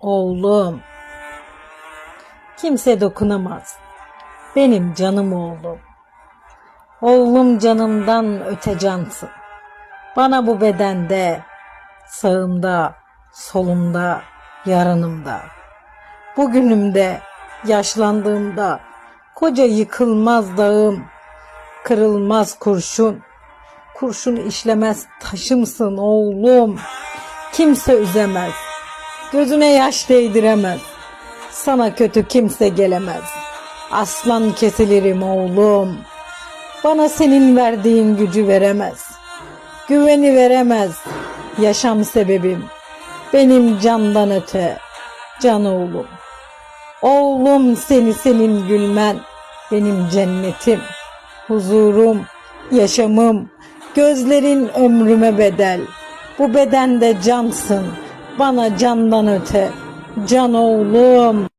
Oğlum. Kimse dokunamaz. Benim canım oğlum. Oğlum canımdan öte cansın. Bana bu bedende, sağımda, solumda, yarınımda. Bugünümde, yaşlandığımda, koca yıkılmaz dağım, kırılmaz kurşun, kurşun işlemez taşımsın oğlum. Kimse üzemez, gözüne yaş değdiremez. Sana kötü kimse gelemez. Aslan kesilirim oğlum. Bana senin verdiğin gücü veremez. Güveni veremez. Yaşam sebebim. Benim candan öte. Can oğlum. Oğlum seni senin gülmen. Benim cennetim. Huzurum. Yaşamım. Gözlerin ömrüme bedel. Bu bedende cansın. Bana candan öte. Can oğlum.